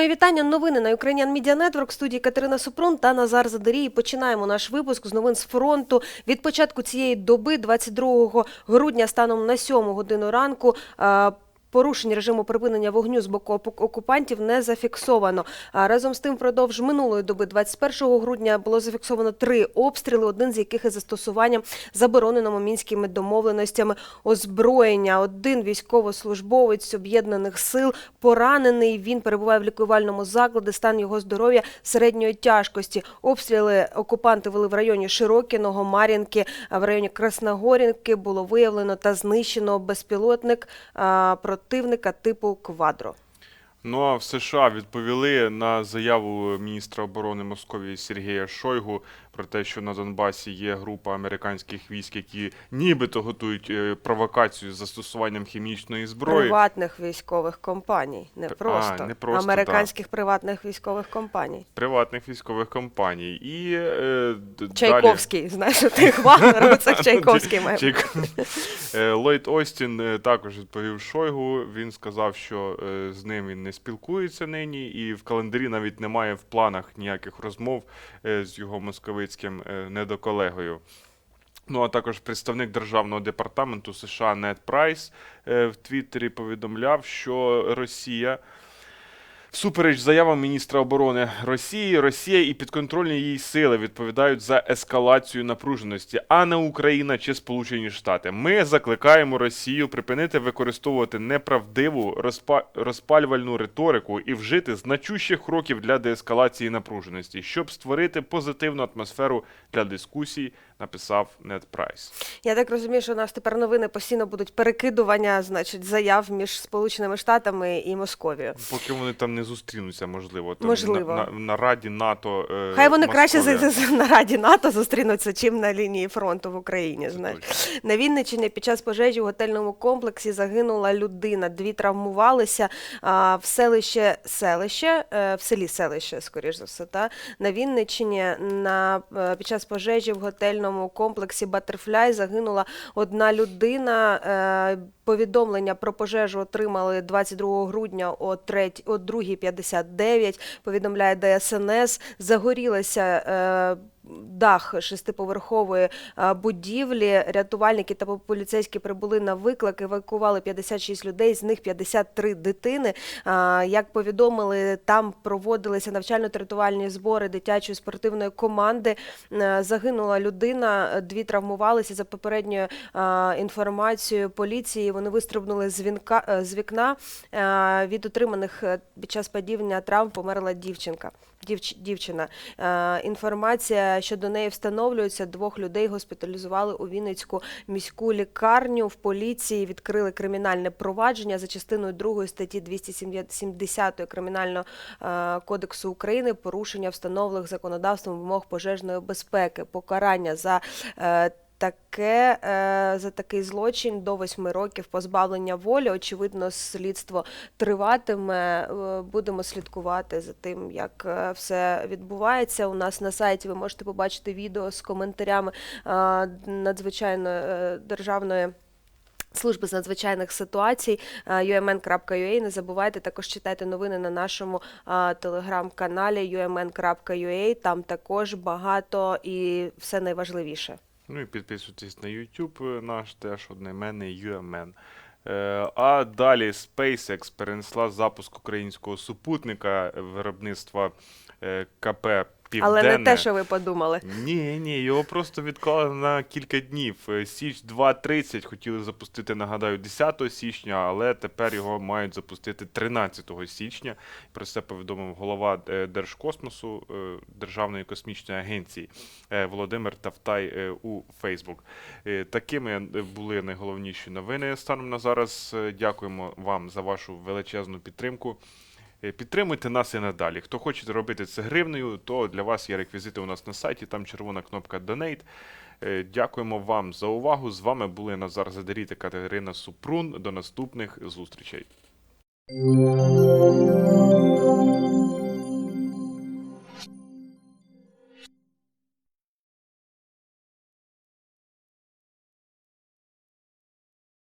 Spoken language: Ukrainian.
Мої вітання. Новини на Ukrainian Media Network. Студії Катерина Супрун та Назар Задорій. Починаємо наш випуск з новин з фронту. Від початку цієї доби, 22 грудня, станом на 7 годину ранку. Порушень режиму припинення вогню з боку окупантів не зафіксовано. А разом з тим, впродовж минулої доби, 21 грудня, було зафіксовано три обстріли, один з яких із застосуванням забороненому мінськими домовленостями озброєння. Один військовослужбовець об'єднаних сил поранений. Він перебуває в лікувальному закладі. Стан його здоров'я середньої тяжкості. Обстріли окупанти вели в районі Широкіного, Мар'їнки, в районі Красногорівки було виявлено та знищено безпілотник а, противника типу Квадро. Ну а в США відповіли на заяву міністра оборони Московії Сергія Шойгу про те, що на Донбасі є група американських військ, які нібито готують е, провокацію з застосуванням хімічної зброї. Приватних військових компаній, не просто, а, не просто, американських приватних військових компаній. Приватних військових компаній. І е, Чайковський, знаєш, ти Вагнер, це Чайковський має. Далі... Чайк- Е, Ллойд Остін е, також відповів Шойгу. Він сказав, що з ним він не спілкується нині, і в календарі навіть немає в планах ніяких розмов з його московицьким е, недоколегою. Ну а також представник державного департаменту США Нед Прайс е, в Твіттері повідомляв, що Росія. Всупереч заявам міністра оборони Росії, Росія і підконтрольні їй сили відповідають за ескалацію напруженості, а не Україна чи Сполучені Штати. Ми закликаємо Росію припинити використовувати неправдиву розпа- розпалювальну риторику і вжити значущих кроків для деескалації напруженості, щоб створити позитивну атмосферу для дискусій, написав Нед Прайс. Я так розумію, що у нас тепер новини постійно будуть перекидування, значить, заяв між Сполученими Штатами і Московією. Поки вони там не зустрінуться, можливо, там Можливо. На, на, на Раді НАТО. е, Хай вони краще Московія. за- за- на Раді НАТО зустрінуться, чим на лінії фронту в Україні. Знаєш. На Вінниччині під час пожежі в готельному комплексі загинула людина. Дві травмувалися а, в селище селище, е, в селі селище, скоріш за все. Та на Вінниччині на е, під час пожежі в готельному комплексі Батерфляй загинула одна людина. Е, Повідомлення про пожежу отримали 22 грудня о 3, о 2.59, повідомляє ДСНС. Загорілася е, дах шестиповерхової е, будівлі. Рятувальники та поліцейські прибули на виклик, евакували 56 людей, з них 53 дитини. Як повідомили, там проводилися навчально-рятувальні збори дитячої спортивної команди. Е, Загинула людина, е, дві травмувалися за попередньою е, інформацією поліції. Вони вистрибнули з, вінка, е, з вікна. Е, Від отриманих е, під час падіння травм померла дівчинка. Дівч, дівчина. Е, щодо неї встановлюється. Двох людей госпіталізували у Вінницьку міську лікарню. В поліції відкрили кримінальне провадження за частиною 2 статті 270 Кримінального е, кодексу України. Порушення встановлених законодавством вимог пожежної безпеки, покарання за е, Таке е, за такий злочин до восьми років позбавлення волі. Очевидно, слідство триватиме. Е, Будемо слідкувати за тим, як е, все відбувається. У нас на сайті ви можете побачити відео з коментарями надзвичайної е, державної. Служби з надзвичайних ситуацій umn.ua. Не забувайте також читайте новини на нашому телеграм-каналі umn.ua. Там також багато і все найважливіше. Ну і підписуйтесь на YouTube е, наш теж одноіменний UMN. Е, А далі SpaceX перенесла запуск українського супутника виробництва е, КП Південне. Але не те, що ви подумали. Ні, ні, його просто відклали на кілька днів. Е, Січ 2.30 хотіли запустити, нагадаю, 10 січня, але тепер його мають запустити 13 січня. Про це повідомив голова е, Держкосмосу е, Державної космічної агенції Володимир Тавтай у Фейсбук. Такими були найголовніші новини станом на зараз. Дякуємо вам за вашу величезну підтримку. Е, підтримуйте нас і надалі. Хто хоче зробити це гривнею, то для вас є реквізити у нас на сайті. Там червона кнопка Donate. Е, дякуємо вам за увагу. З вами були Назар Задері та Катерина Супрун. До наступних зустрічей.